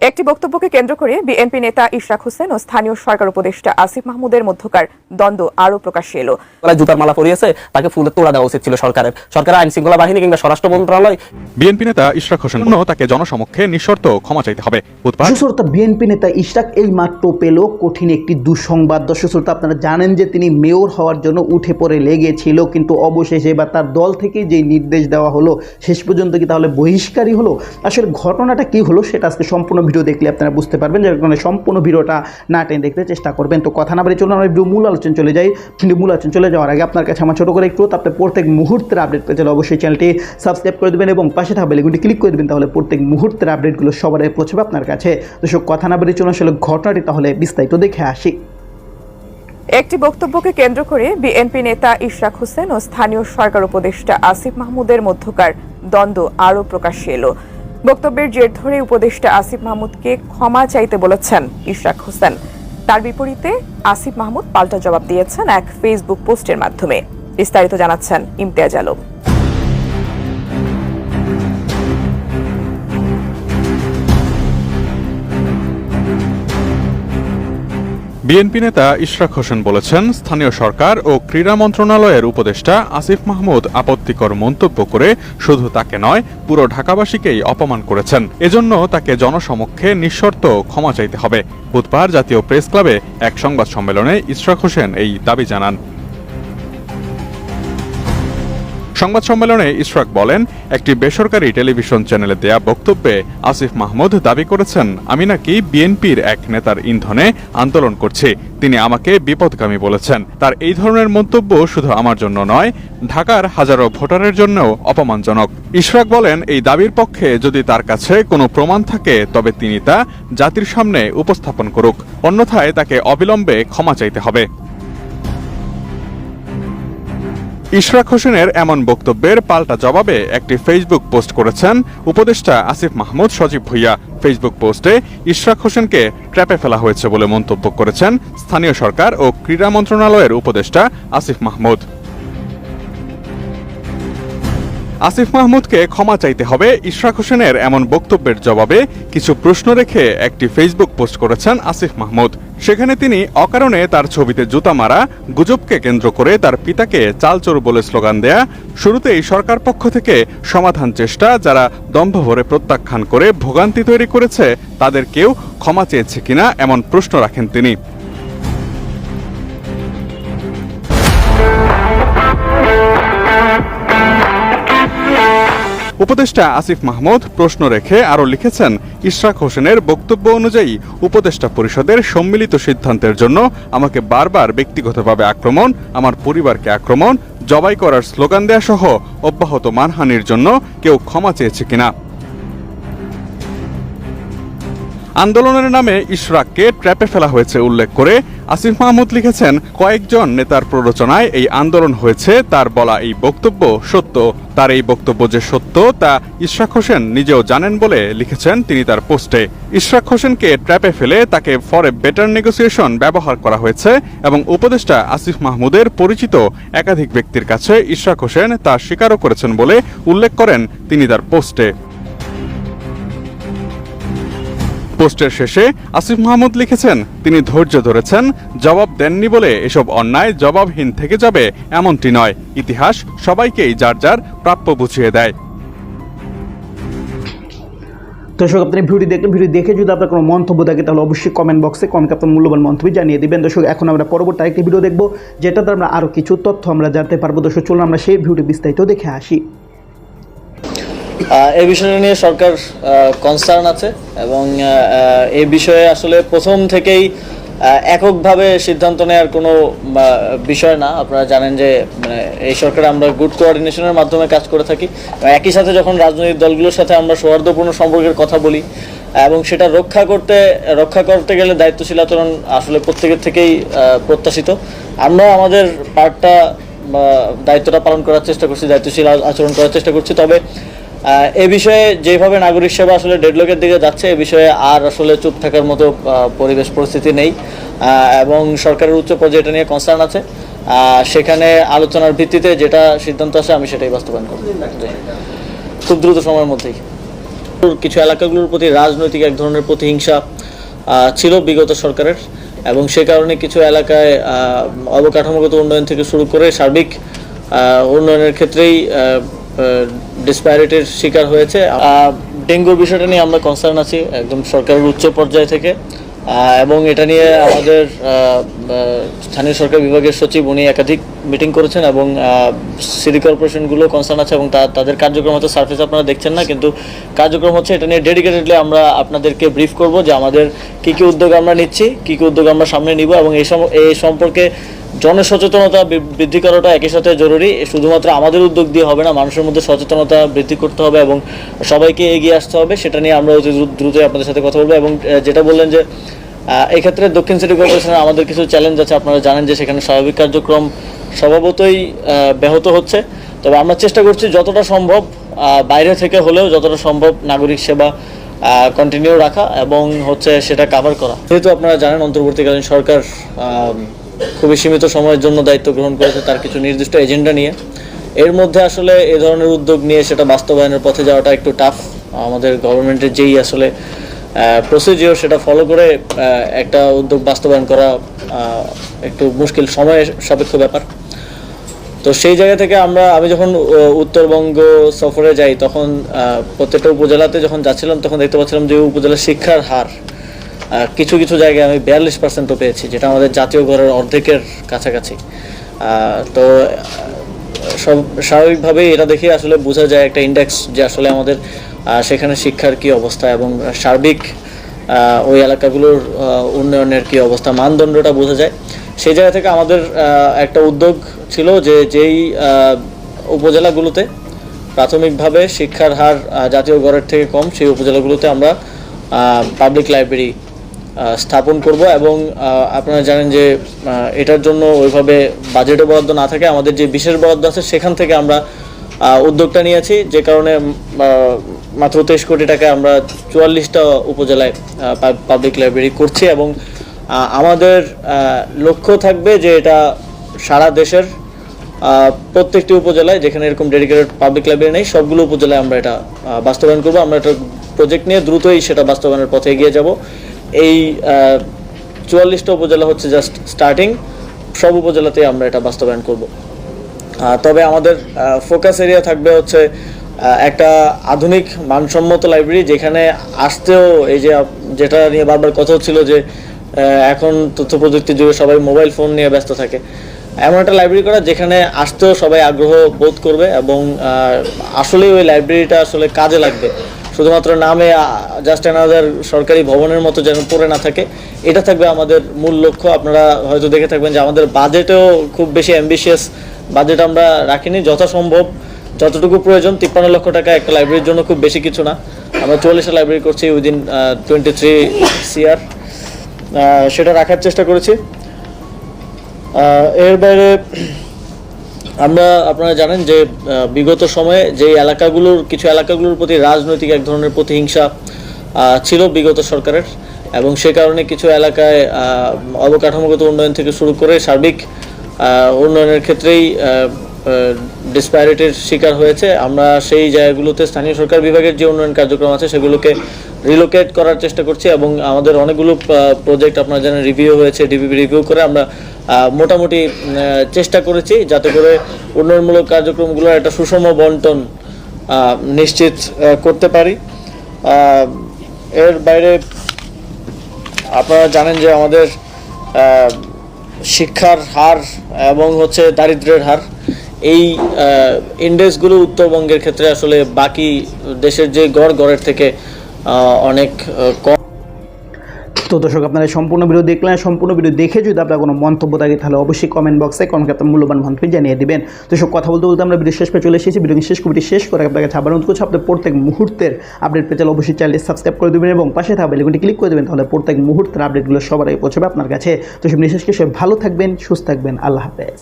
একটি বক্তব্যকে কেন্দ্র করে বিএনপি নেতা ইশরাক হোসেন ও স্থানীয় সরকার উপদেষ্টা আসিফ মাহমুদের মধ্যকার দ্বন্দ্ব আরও প্রকাশ্যে এলো। জুতার মালা পরিয়েছে তাকে ফুলের তোড়া দেওয়া উচিত ছিল সরকারের। সরকারের আইন শৃঙ্খলা বাহিনী কিংবা স্বরাষ্ট্র মন্ত্রণালয় বিএনপি নেতা ইশরাক হোসেন তাকে জনসমক্ষে নিঃশর্ত ক্ষমা চাইতে হবে। বুধবার বিএনপি নেতা ইশরাক এই মাত্র পেল কঠিন একটি দুঃসংবাদ। দর্শক শ্রোতা আপনারা জানেন যে তিনি মেয়র হওয়ার জন্য উঠে পড়ে লেগেছিল কিন্তু অবশেষে বা তার দল থেকে যে নির্দেশ দেওয়া হলো শেষ পর্যন্ত কি তাহলে বহিষ্কারই হলো? আসলে ঘটনাটা কি হলো সেটা আজকে সম্পূর্ণ ভিডিও দেখলে আপনারা বুঝতে পারবেন যার কারণে সম্পূর্ণ ভিডিওটা না টেনে দেখতে চেষ্টা করবেন। তো কথা না বলে চলুন, আমরা মূল আলোচনা চলে যাই। কিন্তু মূল আলোচনা চলে যাওয়ার আগে আপনার কাছে আমার ছোটো করে একটু আপনি প্রত্যেক মুহূর্তের আপডেট পেতে হলে অবশ্যই চ্যানেলটি সাবস্ক্রাইব করে দেবেন এবং পাশে থাকা বেলগুলি ক্লিক করে দেবেন, তাহলে প্রত্যেক মুহূর্তের আপডেটগুলো সবার আগে পৌঁছবে আপনার কাছে। দর্শক, কথা না বলে চলুন, আসলে ঘটনাটি তাহলে বিস্তারিত দেখে আসি। একটি বক্তব্যকে কেন্দ্র করে বিএনপি নেতা ইশরাক হোসেন ও স্থানীয় সরকার উপদেষ্টা আসিফ মাহমুদের মধ্যকার দ্বন্দ্ব আরও প্রকাশ্যে এলো। বক্তব্যের জের ধরে উপদেষ্টা আসিফ মাহমুদকে ক্ষমা চাইতে বলেছেন ইশরাক হোসেন। তার বিপরীতে আসিফ মাহমুদ পাল্টা জবাব দিয়েছেন এক ফেসবুক পোস্টের মাধ্যমে। বিস্তারিত জানাচ্ছেন ইমতিয়াজ আলম। বিএনপি নেতা ইশরাক হোসেন বলেছেন, স্থানীয় সরকার ও ক্রীড়া মন্ত্রণালয়ের উপদেষ্টা আসিফ মাহমুদ আপত্তিকর মন্তব্য করে শুধু তাকে নয়, পুরো ঢাকাবাসীকেই অপমান করেছেন। এজন্য তাকে জনসমক্ষে নিঃশর্ত ক্ষমা চাইতে হবে। বুধবার জাতীয় প্রেস ক্লাবে এক সংবাদ সম্মেলনে ইশরাক হোসেন এই দাবি জানান। সংবাদ সম্মেলনে ইশরাক বলেন, একটি বেসরকারি টেলিভিশন চ্যানেলে দেয়া বক্তব্যে আসিফ মাহমুদ দাবি করেছেন, আমি নাকি বিএনপির এক নেতার ইন্ধনে আন্দোলন করছি। তিনি আমাকে বিপদগামী বলেছেন। তার এই ধরনের মন্তব্য শুধু আমার জন্য নয়, ঢাকার হাজারো ভোটারের জন্যও অপমানজনক। ইশরাক বলেন, এই দাবির পক্ষে যদি তার কাছে কোনো প্রমাণ থাকে, তবে তিনি তা জাতির সামনে উপস্থাপন করুক। অন্যথায় তাকে অবিলম্বে ক্ষমা চাইতে হবে। ইশরাক হোসেনের এমন বক্তব্যের পাল্টা জবাবে একটি ফেসবুক পোস্ট করেছেন উপদেষ্টা আসিফ মাহমুদ সজীব ভুইয়া। ফেসবুক পোস্টে ইশরাক হোসেনকে ট্র্যাপে ফেলা হয়েছে বলে মন্তব্য করেছেন স্থানীয় সরকার ও ক্রীড়া মন্ত্রণালয়ের উপদেষ্টা আসিফ মাহমুদ। আসিফ মাহমুদকে ক্ষমা চাইতে হবে ইশরাক হোসেনের এমন বক্তব্যের জবাবে কিছু প্রশ্ন রেখে একটি ফেসবুক পোস্ট করেছেন আসিফ মাহমুদ। সেখানে তিনি অকারণে তার ছবিতে জুতা মারা, গুজবকে কেন্দ্র করে তার পিতাকে চালচোর বলে স্লোগান দেয়া, শুরুতেই সরকার পক্ষ থেকে সমাধান চেষ্টা যারা দম্ভ ভরে প্রত্যাখ্যান করে ভোগান্তি তৈরি করেছে, তাদের কেউ ক্ষমা চেয়েছে কিনা এমন প্রশ্ন রাখেন তিনি। উপদেষ্টা আসিফ মাহমুদ প্রশ্ন রেখে আরও লিখেছেন, ইশরাক হোসেনের বক্তব্য অনুযায়ী উপদেষ্টা পরিষদের সম্মিলিত সিদ্ধান্তের জন্য আমাকে বারবার ব্যক্তিগতভাবে আক্রমণ, আমার পরিবারকে আক্রমণ, জবাই করার স্লোগান দেয়া সহ অব্যাহত মানহানির জন্য কেউ ক্ষমা চেয়েছে কিনা। আন্দোলনের নামে ইশরাককে ট্র্যাপে ফেলা হয়েছে উল্লেখ করে আসিফ মাহমুদ লিখেছেন, কয়েকজন নেতার প্ররোচনায় এই আন্দোলন হয়েছে, তার বলা এই বক্তব্য সত্য। তার এই বক্তব্য যে সত্য, তা ইশরাক হোসেন নিজেও জানেন বলে লিখেছেন তিনি তার পোস্টে। ইশরাক হোসেনকে ট্র্যাপে ফেলে তাকে ফরে বেটার নেগোসিয়েশন ব্যবহার করা হয়েছে এবং উপদেষ্টা আসিফ মাহমুদের পরিচিত একাধিক ব্যক্তির কাছে ইশরাক হোসেন তা স্বীকারও করেছেন বলে উল্লেখ করেন তিনি তার পোস্টে। পোস্টের শেষে আসিফ মাহমুদ লিখেছেন, তিনি ধৈর্য ধরেছেন, জবাব দেননি বলে এসব অন্যায় জবাবহীন থেকে যাবে এমনটি নয়। ইতিহাস সবাইকেই যার যার প্রাপ্য বুঝিয়ে দেয়। দর্শক আপনি ভিডিও দেখলেন ভিডিও দেখে যদি আপনার কোনো মন্তব্য থাকে, তাহলে অবশ্যই কমেন্ট বক্সে কমেন্ট আপনার মূল্যবান মন্তব্য জানিয়ে দিবেন। দর্শক, এখন আমরা পরবর্তী আরেকটি ভিডিও দেখব, যেটাতে আমরা আরও কিছু তথ্য আমরা জানতে পারব। দর্শক, চলুন আমরা সেই ভিডিও বিস্তারিত দেখে আসি। এই বিষয়টা নিয়ে সরকার কনসার্ন আছে এবং এই বিষয়ে আসলে প্রথম থেকেই এককভাবে সিদ্ধান্ত নেওয়ার কোনো বিষয় না। আপনারা জানেন যে মানে এই সরকারে আমরা গুড কোঅর্ডিনেশনের মাধ্যমে কাজ করে থাকি। একই সাথে যখন রাজনৈতিক দলগুলোর সাথে আমরা সৌহার্দ্যপূর্ণ সম্পর্কের কথা বলি, এবং সেটা রক্ষা করতে রক্ষা করতে গেলে দায়িত্বশীল আচরণ আসলে প্রত্যেকের থেকেই প্রত্যাশিত। আমরা আমাদের পার্টটা দায়িত্বটা পালন করার চেষ্টা করছি, দায়িত্বশীল আচরণ করার চেষ্টা করছি। তবে এ বিষয়ে যেভাবে নাগরিক সেবা আসলে ডেডলকের দিকে যাচ্ছে, এ বিষয়ে আর আসলে চুপ থাকার মতো পরিবেশ পরিস্থিতি নেই। এবং সরকারের উচ্চ পর্যায়ে এটা নিয়ে কনসার্ন আছে। সেখানে আলোচনার ভিত্তিতে যেটা সিদ্ধান্ত আসে, আমি সেটাই বাস্তবায়ন করব। খুব দ্রুত সময়ের মধ্যেই। কিছু এলাকাগুলোর প্রতি রাজনৈতিক এক ধরনের প্রতিহিংসা ছিল বিগত সরকারের। এবং সে কারণে কিছু এলাকায় অবকাঠামোগত উন্নয়ন থেকে শুরু করে সার্বিক উন্নয়নের ক্ষেত্রেই ডিসপ্যারিটির শিকার হয়েছে। ডেঙ্গুর বিষয়টা নিয়ে আমরা কনসার্ন আছি একদম সরকারের উচ্চ পর্যায় থেকে। এবং এটা নিয়ে আমাদের স্থানীয় সরকার বিভাগের সচিব উনি একাধিক মিটিং করেছেন এবং সিটি কর্পোরেশনগুলো কনসার্ন আছে এবং তাদের কার্যক্রম হচ্ছে সার্ফেস আপনারা দেখছেন না, কিন্তু কার্যক্রম হচ্ছে এটা নিয়ে ডেডিকেটেডলি আমরা আপনাদেরকে ব্রিফ করব যে আমাদের কী কী উদ্যোগ আমরা নিচ্ছি, কী কী উদ্যোগ আমরা সামনে নিব এবং এই সম, এই সম্পর্কে জনসচেতনতা বৃদ্ধি করাটা একই সাথে জরুরি। শুধুমাত্র আমাদের উদ্যোগ দিয়ে হবে না, মানুষের মধ্যে সচেতনতা বৃদ্ধি করতে হবে এবং সবাইকে এগিয়ে আসতে হবে, সেটা নিয়ে আমরা অতি দ্রু- দ্রুতই আপনাদের সাথে কথা বলব। এবং যেটা বললেন যে এক্ষেত্রে দক্ষিণ সিটি কর্পোরেশনের আমাদের কিছু চ্যালেঞ্জ আছে, আপনারা জানেন যে সেখানে স্বাভাবিক কার্যক্রম স্বভাবতই ব্যাহত হচ্ছে। তবে আমরা চেষ্টা করছি যতটা সম্ভব বাইরে থেকে হলেও যতটা সম্ভব নাগরিক সেবা কন্টিনিউ রাখা এবং হচ্ছে সেটা কাভার করা। যেহেতু আপনারা জানেন, অন্তর্বর্তীকালীন সরকার খুবই সীমিত সময়ের জন্য দায়িত্ব গ্রহণ করেছে তার কিছু নির্দিষ্ট এজেন্ডা নিয়ে। এর মধ্যে আসলে এ ধরনের উদ্যোগ নিয়ে সেটা বাস্তবায়নের পথে যাওয়াটা একটু টাফ আমাদের গভর্নমেন্টের যেই আসলে প্রসিজিওর সেটা ফলো করে একটা উদ্যোগ বাস্তবায়ন করা একটু মুশকিল সময় সাপেক্ষ ব্যাপার। তো সেই জায়গা থেকে আমরা, আমি যখন উত্তরবঙ্গ সফরে যাই, তখন প্রত্যেকটা উপজেলাতে যখন যাচ্ছিলাম, তখন দেখতে পাচ্ছিলাম যে উপজেলার শিক্ষার হার কিছু কিছু জায়গায় আমি বিয়াল্লিশ পার্সেন্টও পেয়েছি, যেটা আমাদের জাতীয় গড়ের অর্ধেকের কাছাকাছি। তো সব, স্বাভাবিকভাবেই এটা দেখে আসলে বোঝা যায় একটা ইন্ডেক্স যে আসলে আমাদের সেখানে শিক্ষার কি অবস্থা এবং সার্বিক ওই এলাকাগুলোর উন্নয়নের কি অবস্থা, মানদণ্ডটা বোঝা যায়। সেই জায়গা থেকে আমাদের একটা উদ্যোগ ছিল যে যেই উপজেলাগুলোতে প্রাথমিকভাবে শিক্ষার হার জাতীয় গড়ের থেকে কম, সেই উপজেলাগুলোতে আমরা পাবলিক লাইব্রেরি স্থাপন করব এবং আপনারা জানেন যে এটার জন্য ওইভাবে বাজেটে বরাদ্দ না থাকে। আমাদের যে বিশেষ বরাদ্দ আছে, সেখান থেকে আমরা উদ্যোগটা নিয়েছি। যে কারণে মাত্র তেইশ কোটি টাকা আমরা চুয়াল্লিশটা উপজেলায় পাবলিক লাইব্রেরি করছি এবং আমাদের লক্ষ্য থাকবে যে এটা সারা দেশের প্রত্যেকটি উপজেলায়, যেখানে এরকম ডেডিকেটেড পাবলিক লাইব্রেরি নেই, সবগুলো উপজেলায় আমরা এটা বাস্তবায়ন করব। আমরা একটা প্রজেক্ট নিয়ে দ্রুতই সেটা বাস্তবায়নের পথে এগিয়ে যাব। এই চুয়াল্লিশটা উপজেলা হচ্ছে জাস্ট স্টার্টিং সব উপজেলাতেই আমরা এটা বাস্তবায়ন করব। তবে আমাদের ফোকাস এরিয়া থাকবে হচ্ছে একটা আধুনিক মানসম্মত লাইব্রেরি যেখানে আসতেও এই যে যেটা নিয়ে বারবার কথা হচ্ছিল যে এখন তথ্য প্রযুক্তির যুগে সবাই মোবাইল ফোন নিয়ে ব্যস্ত থাকে। এমন একটা লাইব্রেরি করা যেখানে আসতেও সবাই আগ্রহ বোধ করবে এবং আসলে ওই লাইব্রেরিটা আসলে কাজে লাগবে। শুধুমাত্র নামে জাস্ট অ্যানাদার সরকারি ভবনের মতো যেন পড়ে না থাকে, এটা থাকবে আমাদের মূল লক্ষ্য। আপনারা হয়তো দেখে থাকবেন যে আমাদের বাজেটেও খুব বেশি অ্যাম্বিশিয়াস বাজেট আমরা রাখিনি, যথাসম্ভব, যতটুকু প্রয়োজন, তিপ্পান্ন লক্ষ টাকা একটা লাইব্রেরির জন্য খুব বেশি কিছু না। আমরা চল্লিশটা লাইব্রেরি করছি উইদিন টোয়েন্টি থ্রি সিআর সেটা রাখার চেষ্টা করেছি। এর বাইরে আমরা, আপনারা জানেন যে বিগত সময়ে যে এলাকাগুলোর, কিছু এলাকাগুলোর প্রতি রাজনৈতিক এক ধরনের প্রতিহিংসা ছিল বিগত সরকারের এবং সে কারণে কিছু এলাকায় অবকাঠামোগত উন্নয়ন থেকে শুরু করে সার্বিক উন্নয়নের ক্ষেত্রেই ডিসপ্যারিটির শিকার হয়েছে। আমরা সেই জায়গাগুলোতে স্থানীয় সরকার বিভাগের যে উন্নয়ন কার্যক্রম আছে, সেগুলোকে রিলোকেট করার চেষ্টা করছি এবং আমাদের অনেকগুলো প্রজেক্ট আপনারা জানেন রিভিউ হয়েছে ডিবিপি রিভিউ করে আমরা মোটামুটি চেষ্টা করেছি যাতে করে উন্নয়নমূলক কার্যক্রমগুলোর একটা সুষম বন্টন নিশ্চিত করতে পারি। এর বাইরে আপনারা জানেন যে আমাদের শিক্ষার হার এবং হচ্ছে দারিদ্র্যের হার। এই ইন্ডেক্সগুলো উত্তরবঙ্গের ক্ষেত্রে আসলে বাকি দেশের যে গড়, গড়ের থেকে অনেক কম। তো দর্শক, আপনারা সম্পূর্ণ ভিডিও দেখলেন। সম্পূর্ণ ভিডিও দেখে যদি আপনার কোনো মন্তব্য থাকে, তাহলে অবশ্যই কমেন্ট বক্সে কমেন্ট আপনার মূল্যবান মন্তব্য জানিয়ে দিবেন। তো সব কথা বলতে বলতে আমরা ভিডিও শেষ পে চলে এসেছি। ভিডিও শেষ কমিটি শেষ করে আপনার কাছে আবার অনুরোধ করছি আপনার প্রত্যেক মুহূর্তের আপডেট হলে অবশ্যই চ্যানেলটি সাবস্ক্রাইব করে দেবেন এবং পাশে থাকা বেলগুলি ক্লিক করে দেবেন, তাহলে প্রত্যেক মুহূর্তের আপডেটগুলো সবার আগে পৌঁছবে আপনার কাছে। তো সব নিঃশেষকে সব ভালো থাকবেন, সুস্থ থাকবেন। আল্লাহ হাফেজ।